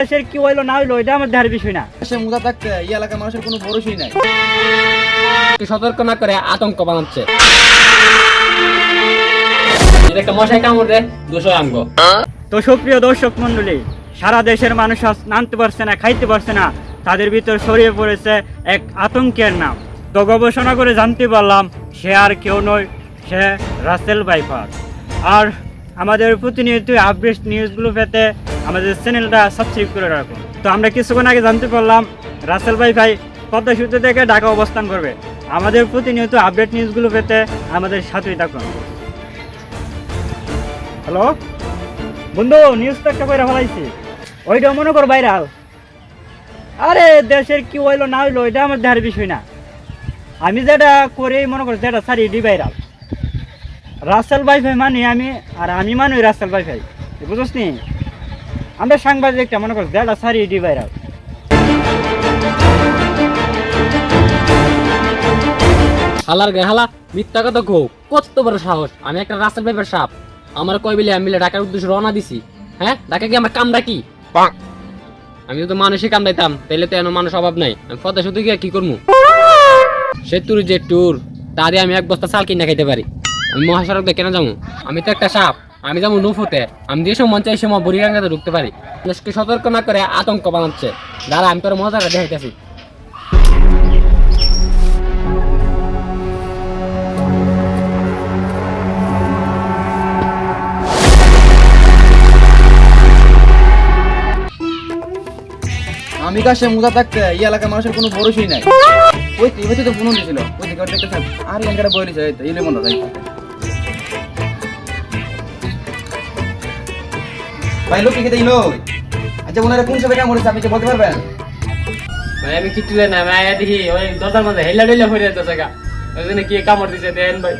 দেশের কি হইল না হইল এটা আমার দেহার বিষয় না। সে মুদা থাকতে এই এলাকার মানুষের কোনো ভরসাই নাই। সতর্ক না করে আতঙ্ক বানাচ্ছে। একটা মশাই কামড় দুশো আঙ্গ। তো সুপ্রিয় দর্শক মন্ডলী সারা দেশের মানুষ নামতে পারছে না খাইতে পারছে না। তাদের ভিতর ছড়িয়ে পড়েছে এক আতঙ্কের নাম। তো গবেষণা করে জানতে পারলাম সে আর কেউ নয় সে রাসেল বাইফার আর আমাদের প্রতিনিয়ত আপডেট নিউজগুলো পেতে আমাদের চ্যানেলটা সাবস্ক্রাইব করে রাখুন তো আমরা কিছুক্ষণ আগে জানতে পারলাম, রাসেল ভাই ভাই পদ্মা সেতু থেকে ঢাকা অবস্থান করবে। আমাদের প্রতিনিয়ত আপডেট নিউজগুলো পেতে আমাদের সাথেই থাকুন। হ্যালো বন্ধু নিউজ তো একটা করে ফেলাইছি। ওইটা মনে কর ভাইরাল আরে, দেশের কি হইল না হইল, এটা আমার দেহার বিষয় না। আমি যেটা করে, মনে কর যেটা সারি ডি ভাইরাল রাসেল ভাই ভাই মানি আমি, আর আমি মানি রাসেল ভাই ভাই। বুঝছ নি? আমরা সাংবাদিকটা মনে কর যেটা সারি ডি ভাইরাল। হালার গায়ে হালা মিথ্যা কথা কো কত বড় সাহস। আমি একটা রাস্তার পেপার সাপ। আমার কয় বিলে আমি মিলে ঢাকার উদ্দেশ্যে রওনা দিছি। হ্যাঁ? ঢাকা কি আমার কামটা কি? আমি তো মানুষই কাম কামড়াইতাম তাইলে তো এন মানুষ অভাব নাই। আমি পদ্মা শুধু গিয়ে কি করব সে ট্যুর যে ট্যুর তারে আমি এক বস্তা চাল কিনে খাইতে পারি। আমি মহাসড়ক দিয়ে কেন যাব? আমি তো একটা সাপ। আমি যেমন নুফুতে। আমি যে সময় মন চাই সময় বুড়িগঙ্গাতে ঢুকতে পারি। দেশকে সতর্ক না করে আতঙ্ক বানাচ্ছে। দাঁড়া, আমি তোর মজাটা দেখাইতেছি। আমি কাছে মুদা থাকতে এই এলাকার মানুষের কোনো ভরসাই নাই। ওই তো এবার তো ফোন দিছিল। ওই দিকে আর এলাকাটা বই দিছে এই তো ইলে মনে হয় ভাই লোক কি দিলো আচ্ছা ওনারা কোন সবে কামড়েছে আপনি কি বলতে পারবেন? ভাই আমি কিচ্ছু জানি না আমি আয়া দেখি ওই দরজার মধ্যে হেলা ডেলা হয়ে যেতে জায়গা। ওই জন্য কি কামড় দিছে দেন ভাই।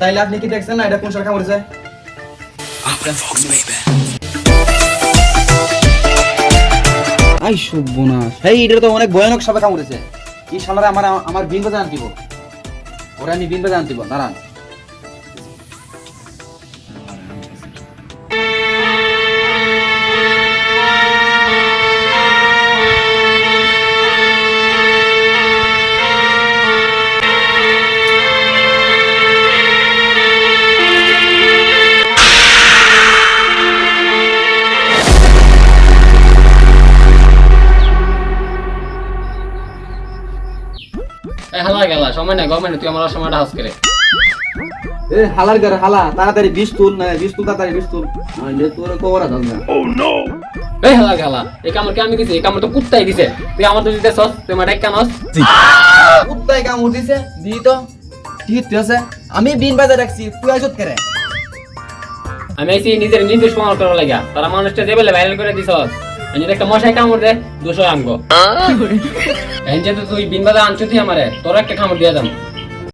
তাইলে আপনি কি দেখছেন না এটা কোন সবে কামড়েছে আই সর্বনাশ। এই এটা তো অনেক ভয়ানক সবে কামড়েছে কি শালারে আমার আমার বিন বাজান দিব ওরা আমি বিন বাজান দিব দাঁড়ান। হালা গেলা সময় নাই গভর্নমেন্ট তুই আমার সময়টা হাস করে। এ হালার হালা তাড়াতাড়ি বিষ তুল না বিষ তুল তাড়াতাড়ি বিষ তুল। নইলে তোর কবর আছে না। এই হালা গেলা এই কামড় কে আমি দিছি? এই কামড় তো কুত্তাই দিছে। তুই আমার তো দিতে সস তুই আমার কেন কামড় দিছে দি তো। ঠিক আছে আমি বিন বাজার রাখছি তুই আইছত করে? আমি আইছি নিজের নিজের সমাল করার লাগা তারা মানুষটা বেলে ভাইরাল করে দিছস। আমি একটা মশাই কামড় দে দুশো আঙ্গ। এই যে তুই বিনবাদা আনছো তুই আমারে তোর একটা কামড় দিয়ে দাম